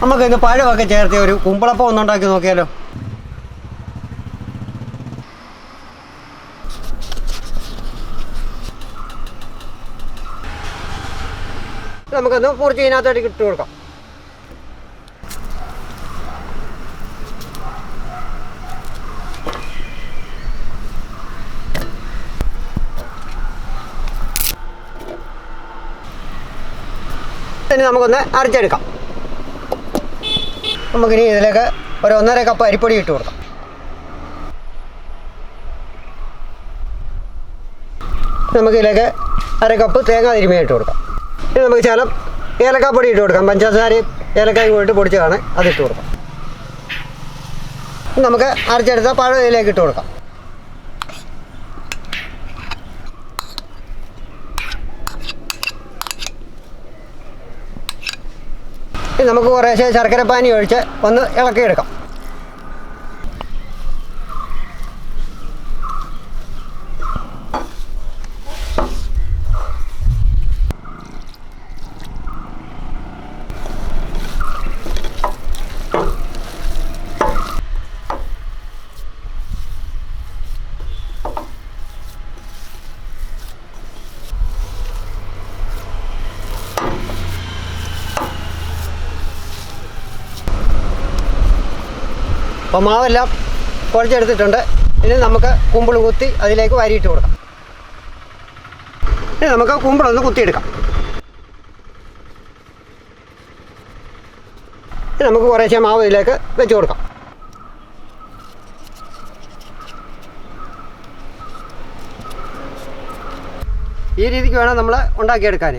നമുക്ക് ഇന്ന് പഴമൊക്കെ ചേർത്ത് ഒരു കുമ്പളപ്പം ഒന്നുണ്ടാക്കി നോക്കിയാലോ. നമുക്കൊന്ന് കുറച്ച് ഇതിനകത്തോട്ട് ഇട്ട് കൊടുക്കാം. ഇനി നമുക്കൊന്ന് അരച്ചെടുക്കാം. നമുക്കിനി ഇതിലേക്ക് ഒരു ഒന്നര കപ്പ് അരിപ്പൊടി ഇട്ട് കൊടുക്കാം. നമുക്കിതിലേക്ക് അര കപ്പ് തേങ്ങ തിരുമ്മി ഇട്ട് കൊടുക്കാം. ഇനി നമുക്ക് ശകലം ഏലക്കാപ്പൊടി ഇട്ട് കൊടുക്കാം. പഞ്ചസാരയും ഏലക്കായും കൂടി പൊടിച്ചതാണ്. അതിട്ട് കൊടുക്കാം. നമുക്ക് അരച്ചെടുത്ത പഴം ഇതിലേക്ക് ഇട്ട് കൊടുക്കാം. നമുക്ക് കുറേശ്ശെ ശർക്കര പാനി ഒഴിച്ച് ഒന്ന് ഇളക്കിയെടുക്കാം. അപ്പോൾ മാവെല്ലാം കുഴച്ചെടുത്തിട്ടുണ്ട്. ഇനി നമുക്ക് കുമ്പിൾ കുത്തി അതിലേക്ക് വാരിയിട്ട് കൊടുക്കാം. ഇനി നമുക്ക് കുമ്പിളൊന്ന് കുത്തിയെടുക്കാം. ഇനി നമുക്ക് കുറേശ്ശെ മാവ് ഇതിലേക്ക് വെച്ച് കൊടുക്കാം. ഈ രീതിക്ക് വേണം നമ്മൾ ഉണ്ടാക്കിയെടുക്കാൻ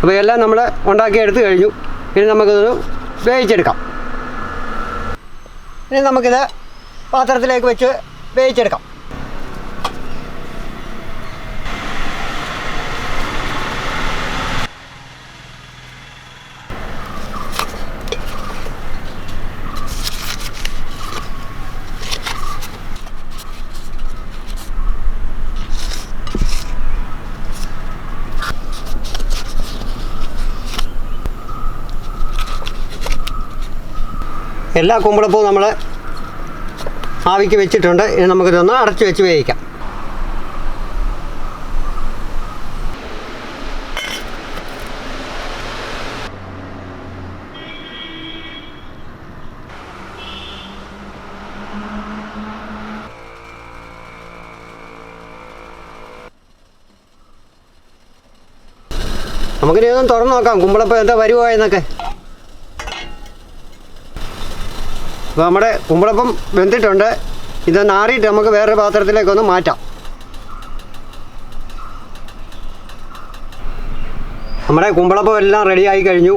അപ്പോൾ എല്ലാം നമ്മൾ ഉണ്ടാക്കി എടുത്തു കഴിഞ്ഞു. ഇനി നമുക്കിത് വേവിച്ചെടുക്കാം. ഇനി നമുക്കിത് പാത്രത്തിലേക്ക് വെച്ച് വേവിച്ചെടുക്കാം. എല്ലാ കുമ്പളപ്പവും നമ്മൾ ആവിക്ക് വെച്ചിട്ടുണ്ട്. ഇനി നമുക്കിതൊന്ന് അടച്ചു വെച്ച് വേവിക്കാം. നമുക്കിനി ഒന്ന് തുറന്നു നോക്കാം. കുമ്പളപ്പം എന്താ വരുമോ അപ്പോൾ നമ്മുടെ കുമ്പളപ്പം വെന്തിട്ടുണ്ട്. ഇത് നാറിയിട്ട് നമുക്ക് വേറൊരു പാത്രത്തിലേക്കൊന്ന് മാറ്റാം. നമ്മുടെ കുമ്പളപ്പം എല്ലാം റെഡിയായി കഴിഞ്ഞു.